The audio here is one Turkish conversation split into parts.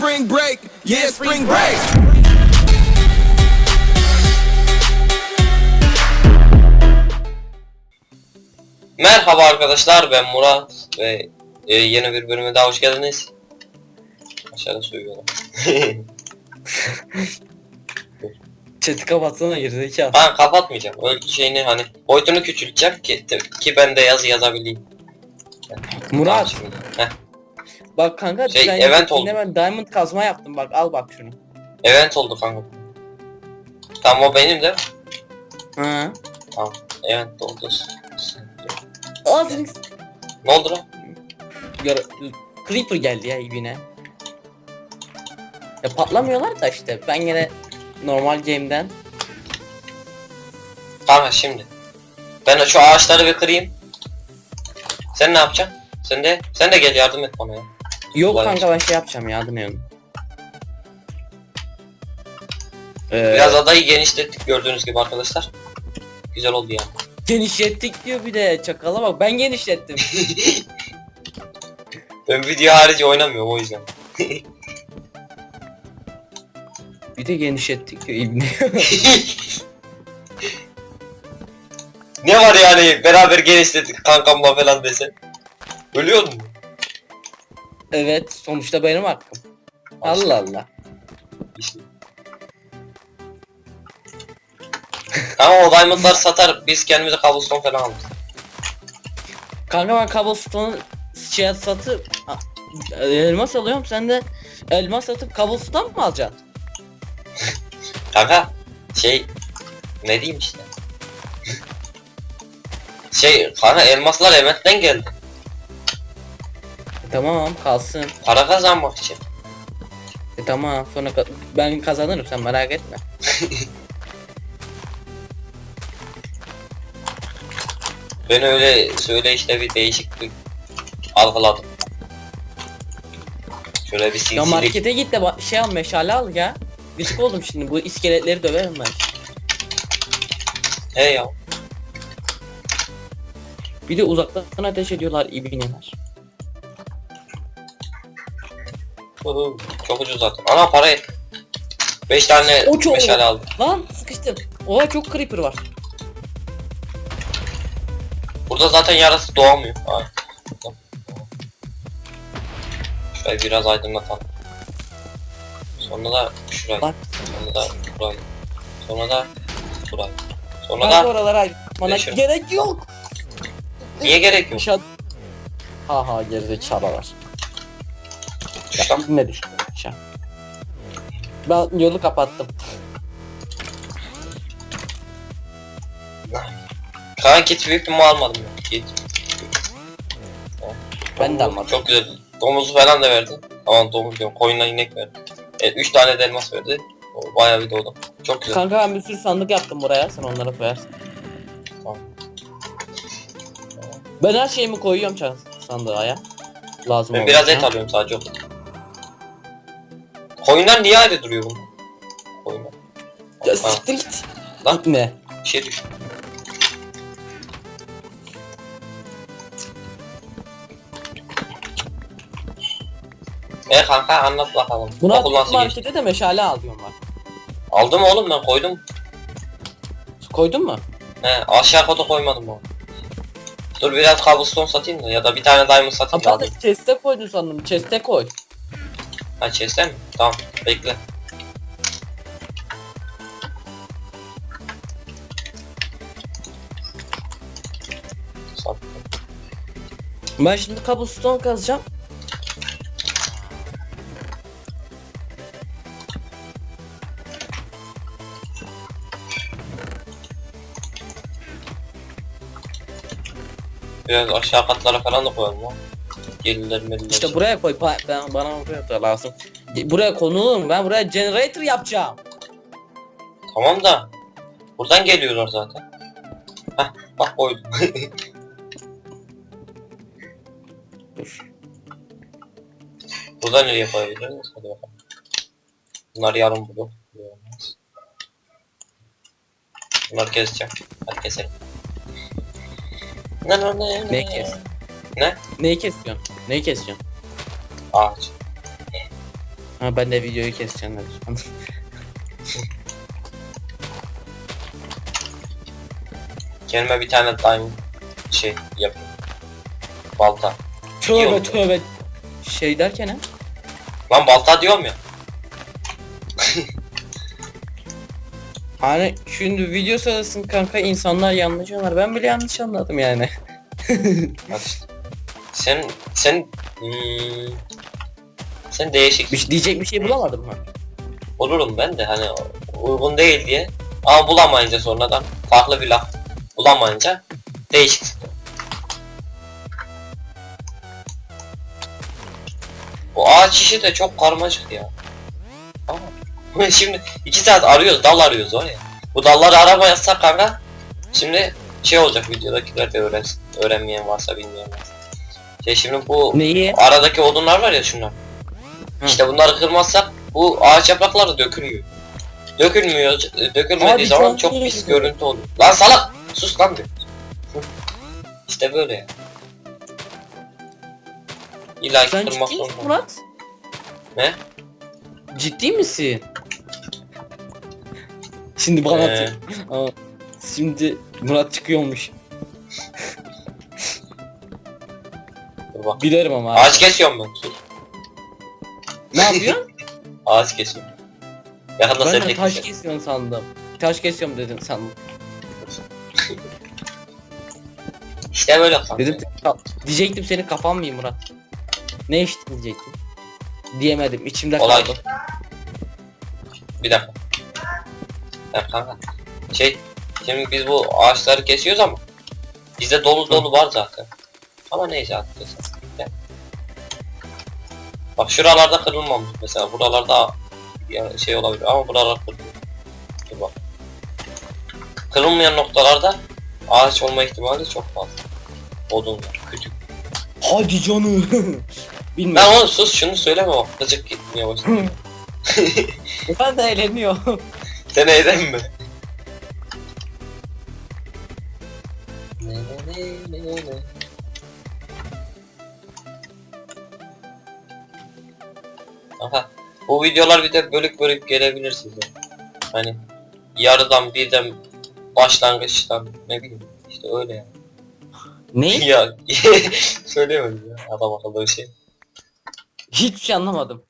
spring break. Yeah, spring break. Merhaba arkadaşlar ben Murat ve e, yeni bir bölüme daha hoş geldiniz. Aşağıda söylüyorum. Chat'i kapatsana gerizekalı. ben kapatmayacağım. Öyle şeyini hani boyutunu küçülteceğim ki ki ben de yazı yazabileyim. Murat Tamam bak kanka Şey, event oldu. ben diamond kazma yaptım bak al bak şunu. event oldu kanka. Tamam o benim de. Ha. Event oldu. Ağzını Ne oldu lan? Gör Creeper geldi ya yine. Ya patlamıyorlar da işte ben yine normal game'den Kanka şimdi. Ben şu ağaçları bir kırayım. Sen ne yapacaksın? Sen de sen de gel yardım et bana ya. Yok Kolay kanka ben şey yapacağım ya adı ne onun? Ee, Biraz adayı genişlettik gördüğünüz gibi arkadaşlar. Güzel oldu ya. genişlettik diyor bir de çakala bak ben genişlettim. Ben video harici oynamıyorum o yüzden. bir de genişlettik diyor ibne. ne var yani beraber genişledik kankamla falan desen. Ölüyor mu? Evet sonuçta benim hakkım. Allah Allah. Ama o diamondlar satar biz kendimize cobblestone falan alırız. Kanka ben cobblestone'u şey satıp elmas alıyorum sen de elmas satıp cobblestone mı alacaksın? Kanka şey ne diyeyim işte. şey kanka elmaslar eventten geldi. Tamam kalsın. Para kazanmak için. E, tamam sonra ka- ben kazanırım sen merak etme. Ben öyle söyle işte bir değişiklik algıladım. Şöyle bir Ya sinsilik. markete git de ba- şey al meşale al ya. Gıcık oldum şimdi bu iskeletleri döverim ben. He ya. Bir de uzaktan ateş ediyorlar ibineler. Uhu, Çok ucuz zaten. Ana para 5 tane O çok- meşale aldım. Lan sıkıştım. Oha çok creeper var. Burada zaten yarası doğamıyor. Ay. Şurayı biraz aydınlatalım. Sonra da şurayı. Bak. Sonra da burayı. Sonra da burayı. Sonra da oralara bana Meşale. gerek yok. niye gerek yok? Aşağı... Ha ha gerizekalılar. Şuradan Ne düştü aşağı. Ben yolu kapattım. Kaan kit büyük mü almadım. Kit. Ben de almadım. Çok güzel. Domuzu falan da verdi. Tamam domuz diyorum. Koyunla inek verdi. Evet 3 tane de elmas verdi. O bayağı bir doğdu. Çok güzel. Kanka ben bir sürü sandık yaptım buraya sen onlara koyarsın. Tamam. Ben her şeyimi koyuyorum sandığa ya. Lazım Ben biraz ya. et alıyorum sadece. Koyunlar niye ayrı duruyor bunlar? Koyunlar. Ya Ha, siktir git. Lan. Gitme. bir şey düştü. E kanka anlat bakalım. Buna Okul nasıl geçti? markete de meşale al diyorum bak. Aldım oğlum ben koydum. Koydun mu? He aşağı kota koymadım onu. Dur biraz cobblestone satayım da ya da bir tane diamond satayım da Hatta alayım. chest'e koydun sandım. Chest'e koy. Ha chest'e mi? Tamam bekle. Ben şimdi cobblestone kazacağım. Biraz aşağı katlara falan da koyalım lan. Gelirler meliler. İşte buraya koy. Pa- Ben, bana buraya da lazım. Buraya konulur mu? Ben buraya generator yapacağım. Tamam da. Buradan geliyorlar zaten. Heh bak koydum. Dur. Buradan nereye koyabiliriz? Hadi bakalım. Bunlar yarım blok. Olmaz. Bunları keseceğim. Hadi keselim. Ne ne ne Ne kes? Ne? Neyi kesiyorsun? Neyi kesiyorsun? Ağaç. Ha ben de videoyu keseceğim dedim. Kendime bir tane diamond şey yapayım. Balta. İyi tövbe oldu. tövbe. Şey derken ha? Lan balta diyorum ya. Hani şimdi video sırasında kanka insanlar yanlış anlar. Ben bile yanlış anladım yani. Bak işte. Sen sen hmm, sen değişik Bir şey- diyecek bir şey bulamadım mı? olurum ben de hani uygun değil diye. Ama bulamayınca sonradan farklı bir laf bulamayınca değişik. Bu ağaç işi de çok karmaşık ya. Ama şimdi iki saat arıyoruz, dal arıyoruz var ya. Bu dalları aramayazsak kanka şimdi şey olacak videodakiler de öğrensin. Öğrenmeyen varsa bilmeyen varsa. Şey şimdi bu Neyi? aradaki odunlar var ya şunlar. Hı. İşte bunları kırmazsak bu ağaç yaprakları dökülüyor. Dökülmüyor, dökülmediği Abi zaman çok pis gidiyor. görüntü oluyor. Lan salak! Sus lan bir. işte böyle ya. İlla ki Sen kırmak ciddi misin zorunda. Murat? Ne? Ciddi misin? Şimdi bana Ee. atıyor. Aa, Şimdi Murat çıkıyormuş. Dur bak. Bilirim ama. Ağaç kesiyorum ben. Ne yapıyorsun? Ağaç kesiyorum. Yakında ben de taş şey. kesiyorsun sandım. Taş kesiyorum dedin sandım. İşte böyle kanka. Dedim "Ya, diyecektim senin kafan mı Murat? Ne içtin diyecektim. Diyemedim içimde Olay. kaldı. Bir dakika. Ya kanka. Şey, şimdi biz bu ağaçları kesiyoruz ama bizde dolu dolu var zaten. Ama neyse artık. Bak şuralarda kırılmamış mesela buralarda ya şey olabilir ama buralar kırılıyor. Dur bak. Kırılmayan noktalarda ağaç olma ihtimali çok fazla. Odunlar, kütük. Hadi canım. Ben Bilmiyorum. oğlum sus şunu söyleme bak. Gıcık gitmeye başladı. ben de eğleniyor. Sen eğlen mi? Aha. Bu videolar bir de bölük bölük gelebilir size. Hani yarıdan birden başlangıçtan ne bileyim işte öyle yani. ne? ya söyleyemedim ya adam akıllı bir şey. Hiçbir şey anlamadım.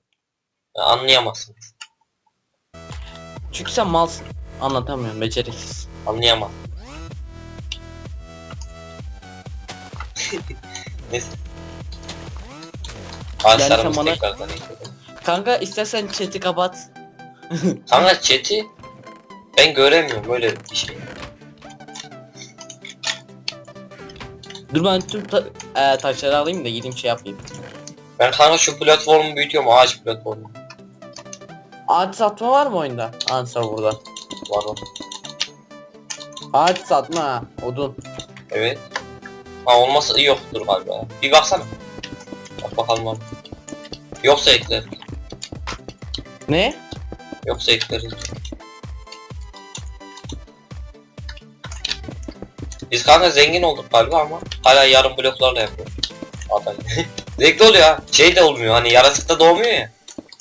Ya, anlayamazsın. Çünkü sen malsın. Anlatamıyorum beceriksiz. Anlayamaz. Neyse. Ağaçlarımız bana- tekrardan ekledim. Kanka istersen chat'i kapat. Kanka chat'i ben göremiyorum öyle bir şey. Dur ben tüm ta- e, taşları alayım da gideyim şey yapayım. Ben kanka şu platformu büyütüyorum ağaç platformu. Ağaç satma var mı oyunda? Ağaç burada. Var o. Ağaç satma ha. Odun. Evet. Ha olmasa iyi yoktur galiba. Bir baksana. Bak bakalım var mı? Yoksa ekler. Ne? Yoksa ekleriz. Biz kanka zengin olduk galiba ama hala yarım bloklarla yapıyoruz. Aday. Zevkli oluyor ha. Şey de olmuyor hani yaratıkta doğmuyor ya.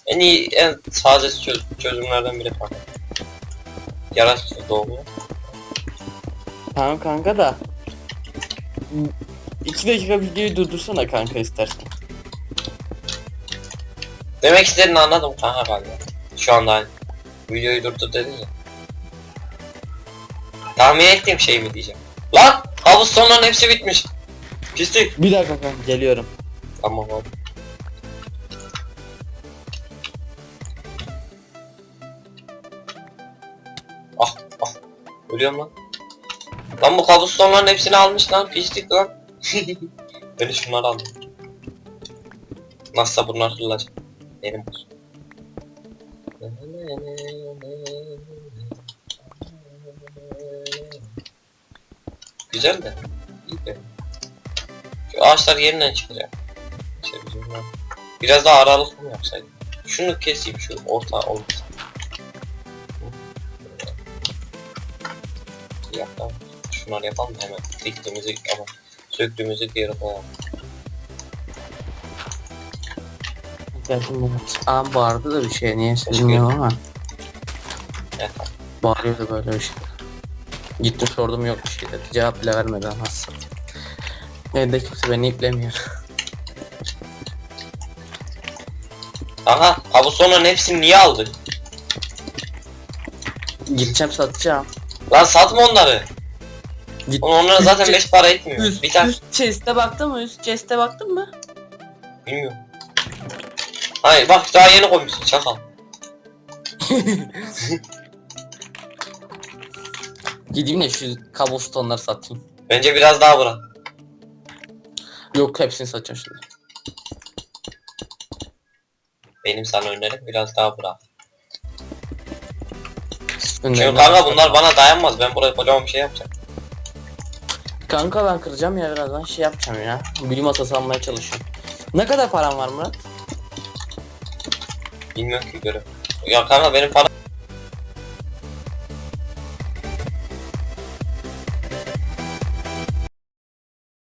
En iyi en sade çö- çözümlerden biri kanka. Yaratıkta doğmuyor. Tamam kanka da. İki dakika videoyu durdursana kanka istersen. Demek istediğini anladım kanka galiba. Şu anda hani videoyu durdur dedin ya. Tahmin ettiğim şey mi diyeceğim. Lan havuz sonların hepsi bitmiş. Pislik. Bir dakika kanka geliyorum. Tamam abi. Ah ah. Ölüyorum lan. Lan bu kabustonların hepsini almış lan. Pislik lan. ben şunları aldım. Nasılsa bunlar kırılacak. Benim. Güzel de. İyi de. Şu ağaçlar yeniden çıkacak. Bunlar- Biraz daha aralık mı yapsaydım? Şunu keseyim şu orta olmasın. Ya tamam. Şunları yapalım hemen diktiğimizi ama söktüğümüzü geri koyalım. İhtiyacım var. Aa bağırdı da bir şey niye Teşekkür bilmiyorum ama. Evet. Bağırıyordu böyle bir şey. Gittim sordum yok bir şey dedi. Cevap bile vermedi anasını. Evde kimse beni iplemiyor. Aha kabustonların hepsini niye aldın? Gideceğim satacağım. Lan satma onları. Git. Onlara zaten Üst- 5 para etmiyor. Üst, bir tane üst chest'e baktın mı? Üst chest'e baktın mı? bilmiyorum. Hayır bak daha yeni koymuşsun çakal. Gideyim de şu cobblestone'ları satayım. Bence biraz daha bırak. Yok hepsini satacağım şimdi. Benim sana önerim biraz daha bırak. Çünkü kanka bunlar bana dayanmaz. Ben buraya kocaman bir şey yapacağım. Kanka ben kıracağım ya birazdan şey yapacağım ya. Bilim masası almaya çalışıyorum. Ne kadar param var Murat? Bilmiyorum ki göre. Ya kanka benim param